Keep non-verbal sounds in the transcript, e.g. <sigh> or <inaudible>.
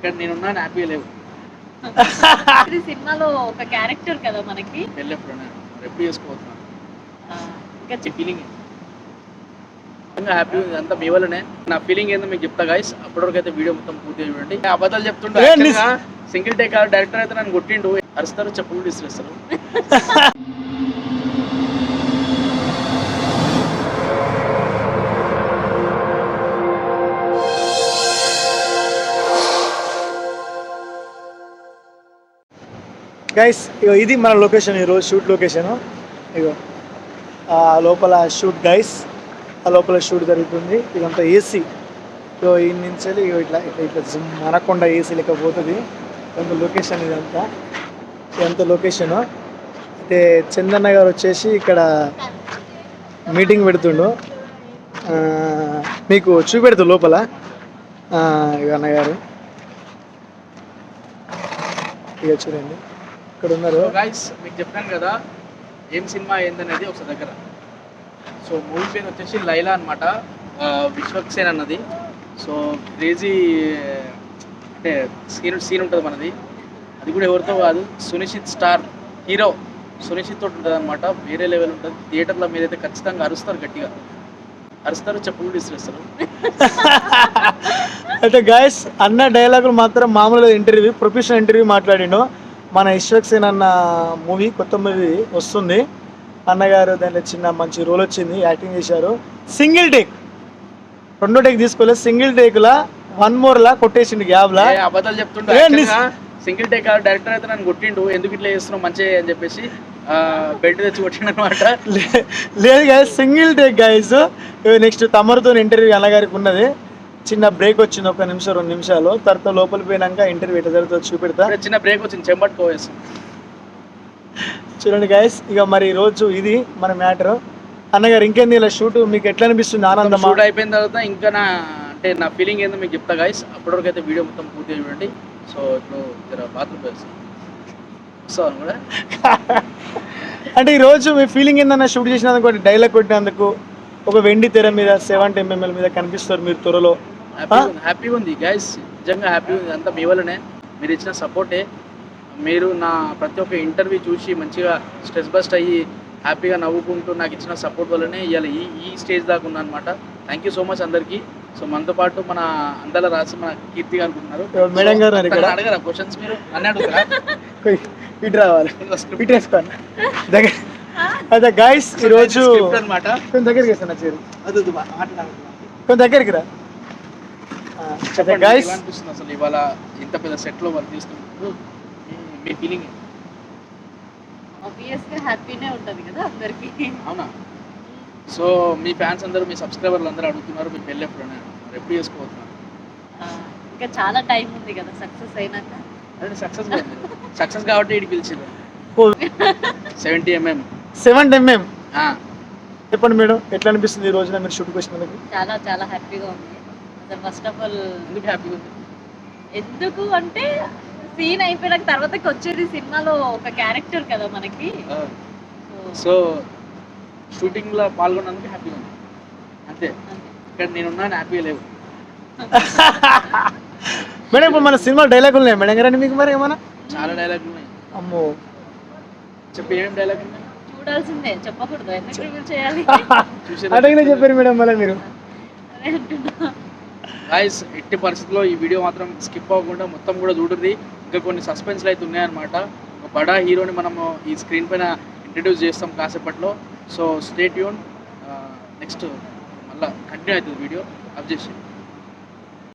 ఇక్కడ నేనున్నాను హ్యాపీ లేవు. సినిమాలో ఒక క్యారెక్టర్ కదా మనకి. ఎప్పుడు ఇంకా ఫీలింగ్ హ్యాపీ అంతా మీ వల్లనే. నా ఫీలింగ్ ఏందో మీకు చెప్తా గాయస్ అప్పటివరకు అయితే వీడియో మొత్తం పూర్తిగా చూడండి అబద్ధాలు చెప్తుంటే ఏ నిస్- సింగిల్ టేక్ డైరెక్టర్ అయితే నన్ను కొట్టిండు. అరుస్తారు చెప్పులు విసిరేస్తారు <laughs> గైస్ ఇగో ఇది మన లొకేషన్ ఈరోజు షూట్ లొకేషన్ ఇగో ఆ లోపల షూట్ గైస్ ఆ లోపల షూట్ జరుగుతుంది. ఇదంతా ఏసీ ఇగో ఈ నుంచి ఇగో ఇట్లా ఇట్లా ఇట్లా జిమ్ అనకుండా ఏసీ లెక్క పోతుంది. ఇదంతా లొకేషన్ ఇదంతా. ఇదంతా లొకేషను అయితే చందన్న గారు వచ్చేసి ఇక్కడ మీటింగ్ పెడుతుండు. మీకు చూపెడుతు లోపల. ఆ, ఇగో అన్నగారు. ఇక చూడండి. ఇక్కడ ఉన్నారు గాయస్ మీకు చెప్పాను కదా ఏం సినిమా ఏందనేది ఒకసారి దగ్గర. సో మూవీ పేరు వచ్చేసి లైలా అనమాట విశ్వక్సేన్ అన్నది. సో క్రేజీ అంటే సీన్ సీన్ ఉంటుంది మనది. అది కూడా ఎవరితో కాదు సునిశ్చిత్ స్టార్ హీరో సునిశ్చిత్ తోటి ఉంటుంది అనమాట వేరే లెవెల్ ఉంటుంది. థియేటర్లో మీరైతే ఖచ్చితంగా అరుస్తారు గట్టిగా. అరుస్తారు చెప్పులు విసిరేస్తారు అయితే గాయస్ అన్న డైలాగులు మాత్రం మామూలుగా ఇంటర్వ్యూ ప్రొఫెషనల్ ఇంటర్వ్యూ మాట్లాడిండు. మన ఇశ్వక్ సేన్ అన్న మూవీ కొత్త మూవీ వస్తుంది. అన్నగారు దాంట్లో చిన్న మంచి రోల్ వచ్చింది యాక్టింగ్ చేశారు. సింగిల్ టేక్ రెండో టేక్ తీసుకోలేదు సింగిల్ టేక్లా వన్ మోర్లా కొట్టేసిండు గ్యాబ్లా ఏ అబద్ధాలు చెప్తుంటే సింగిల్ టేక్ డైరెక్టర్ అయితే నన్ను కొట్టిండు. ఎందుకు ఇట్లా చేస్తున్నావు? మంచిగా అని చెప్పేసి బెడ్ తెచ్చి కొట్టిండు అనమాట లే- లేదు guys single take guys next తమరుతో interview అన్నగారికి ఉన్నది. చిన్న బ్రేక్ వచ్చింది ఒక నిమిషం రెండు నిమిషాలు. తర్వాత లోపలికి పోయినాక ఇంటర్వ్యూ ఎట్లా జరుగుతుందో చూపెడతా. చిన్న బ్రేక్ వచ్చింది చెంబట్టుకోవేస్తాం చూడండి గైస్ ఇక మరి రోజు ఇది మన మ్యాటర్. అన్నగారు ఇంకేంది ఇలా షూట్ మీకు ఎట్లా అనిపిస్తుంది ఆనందమా? షూట్ అయిపోయిన తర్వాత ఇంకా నా అంటే నా ఫీలింగ్ ఏందో మీకు చెప్తా గాయస్ అప్పటివరకు అయితే వీడియో మొత్తం పూర్తిగా చూడండి సో ఇప్పుడు జర బాత్రూమ్ వస్తాను కూడా? <laughs> అంటే ఈ రోజు మీ ఫీలింగ్ ఏందన్న షూట్ చేసినందుకు డైలాగ్ కొట్టినందుకు? ఒక వెండి తెర మీద సెవెంటీ ఎంఎంఎల్ మీద కనిపిస్తారు మీరు త్వరలో. హ్యాపీగా ఉంది గైస్ నిజంగా హ్యాపీగా ఉంది. అంతా మీ వల్లనే. మీరు ఇచ్చిన సపోర్టే మీరు నా ప్రతి ఒక్క ఇంటర్వ్యూ చూసి మంచిగా స్ట్రెస్ బస్ట్ అయ్యి హ్యాపీగా నవ్వుకుంటూ నాకు ఇచ్చిన సపోర్ట్ వల్లనే ఇవాళ ఈ ఈ స్టేజ్ దాకా ఉన్నా అనమాట థ్యాంక్ యూ సో మచ్ అందరికీ. సో మనతో పాటు మన అందాల రాసి మన కీర్తి అనుకుంటున్నారు మేడం గారు? అడగరా? క్వశ్చన్స్ మీరు? అన్నీ అడుగుతారా? <laughs> ఇటు రావాలి. ఇటు వేసుకోండి. దగ్గర అదే గైస్ ఈరోజు అన్నమాట. కొంచెం దగ్గరికి వేస్తాను చేరు. కొంచెం దగ్గరికి రా. గైస్ అనిపిస్తుంది అసలు ఇవాళ ఇంత పెద్ద సెట్లో వర్క్ చేస్తున్నప్పుడు మీ- మీ ఫీలింగ్ ఆబ్వియస్గా హ్యాపీనే ఉంటది కదా అందరికి. అవునా? సో మీ ఫ్యాన్స్ అందరూ మీ సబ్స్క్రైబర్లు అందరూ అడుగుతున్నారు మీ పెళ్ళి ఎప్పుడు ఇంకా చాలా టైం ఉంది కదా సక్సెస్ అయినాక. అదే సక్సెస్ సక్సెస్ కాబట్టి ఇటు పిలిచింది సెవెంటీ ఎంఎం సెవెన్ ఎంఎం చెప్పండి మేడం ఎట్లా అనిపిస్తుంది ఈ రోజున మీరు షూట్కి వచ్చినందుకు? చాలా చాలా హ్యాపీగా ఉంది. అసలు ఫస్ట్ ఆఫ్ ఆల్ ఎందుకు హ్యాపీగా ఉంది? ఎందుకు అంటే సీన్ అయిపోయినాక తర్వాతకి వచ్చేది సినిమాలో ఒక క్యారెక్టర్ కదా మనకి. సో షూటింగ్లో పాల్గొన్నందుకు హ్యాపీగా ఉంది. అంతే. ఇక్కడ నేనున్నాను హ్యాపీగా లేవు. <laughs> మేడం ఇప్పుడు మన సినిమా డైలాగులు ఉన్నాయి. మేడం గారండి మీకు మరి ఏమన్నా? చాలా డైలాగ్ ఉన్నాయి. అమ్మో. చెప్పి ఏమేమి డైలాగ్ ఉన్నాయి? చూడాల్సిందే చెప్పకూడదు. ఎందుకు రివీల్ చేయాలి? <laughs> చెప్పారు మేడం మళ్ళీ మీరు. అదే అంటున్నా. గాయస్ ఎట్టి పరిస్థితుల్లో ఈ వీడియో మాత్రం స్కిప్ అవ్వకుండా మొత్తం కూడా చూడండి. ఇంకా కొన్ని సస్పెన్స్లు అయితే ఉన్నాయన్నమాట. ఒక బడా హీరోని మనము ఈ స్క్రీన్ పైన ఇంట్రడ్యూస్ చేస్తాం కాసేపట్లో. సో స్టేట్ యూన్ నెక్స్ట్ మళ్ళీ కంటిన్యూ అవుతుంది వీడియో. అప్ చేసి.